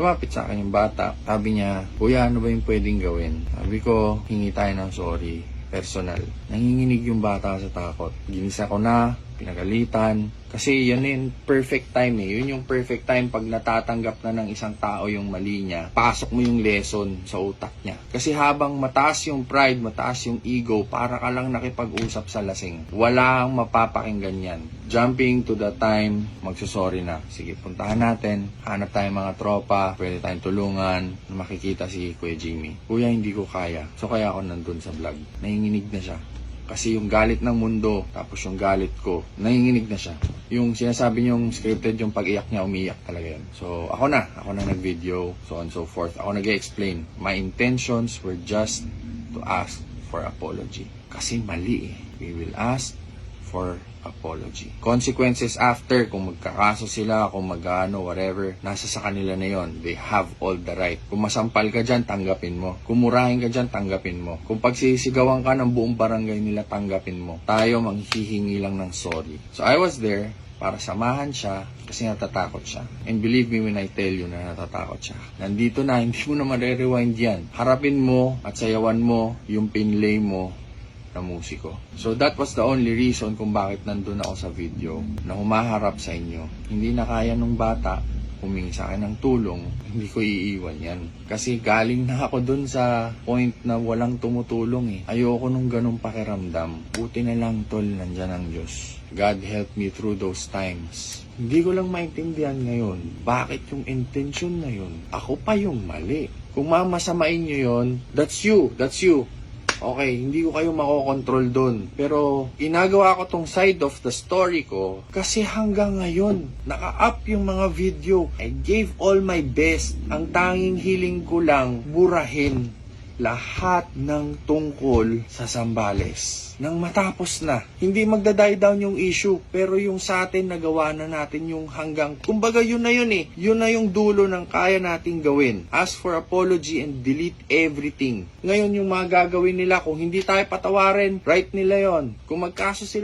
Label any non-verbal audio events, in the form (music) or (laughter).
Lumapit sa akin yung bata. Sabi niya, Kuya, ano ba yung pwedeng gawin? Sabi ko, hingi tayo ng sorry. Personal. Nanginginig yung bata sa takot. Ginisa ko na, pinagalitan. Kasi yan yung perfect time eh. Yun yung perfect time pag natatanggap na ng isang tao yung mali niya. Pasok mo yung lesson sa utak niya. Kasi habang mataas yung pride, mataas yung ego, para ka lang nakipag-usap sa lasing. Wala ang mapapakinggan yan. Jumping to the time, magsusorry na. Sige, puntahan natin. Hanap tayong mga tropa. Pwede tayong tulungan. Makikita si Kuya Jimmy. Kuya, hindi ko kaya. So kaya ako nandun sa vlog. Nanginginig na siya. Kasi yung galit ng mundo, tapos yung galit ko, nanginginig na siya. Yung sinasabi niyong scripted, yung pag-iyak niya, umiyak talaga yun. So, ako na. Ako na nag-video, so on so forth. Ako nag-explain. My intentions were just to ask for apology. Kasi mali eh. We will ask for apology. Consequences after, kung magkakaso sila, kung magano, whatever, nasa sa kanila na yon. They have all the right. Kung masampal ka dyan, tanggapin mo. Kung murahin ka dyan, tanggapin mo. Kung pagsisigawan ka ng buong barangay nila, tanggapin mo. Tayo manghihingi lang ng sorry. So I was there para samahan siya kasi natatakot siya. And believe me when I tell you na natatakot siya. Nandito na, (laughs) hindi mo na marirewind yan. Harapin mo at sayawan mo yung pinlay mo na musiko. So that was the only reason kung bakit nandun ako sa video na humaharap sa inyo. Hindi na kaya nung bata humingi sa akin ng tulong, hindi ko iiwan yan. Kasi galing na ako dun sa point na walang tumutulong eh. Ayoko nung ganong pakiramdam. Buti na lang tol, nandyan ang Diyos. God help me through those times. Hindi ko lang maintindihan ngayon, bakit yung intention na yun? Ako pa yung mali. Kung mamasamain nyo yun, that's you, that's you. Okay, hindi ko kayo makokontrol doon. Pero inagawa ko tong side of the story ko kasi hanggang ngayon, naka-up yung mga video. I gave all my best. Ang tanging hiling ko lang, burahin lahat ng tungkol sa Sambales. Nang matapos na, hindi magda-die down yung issue, pero yung sa atin nagawa na natin yung hanggang, kumbaga yun na yun eh, yun na yung dulo ng kaya nating gawin. Ask for apology and delete everything. Ngayon yung mga gagawin nila, kung hindi tayo patawarin, right nila yon. Kung magkaso sila,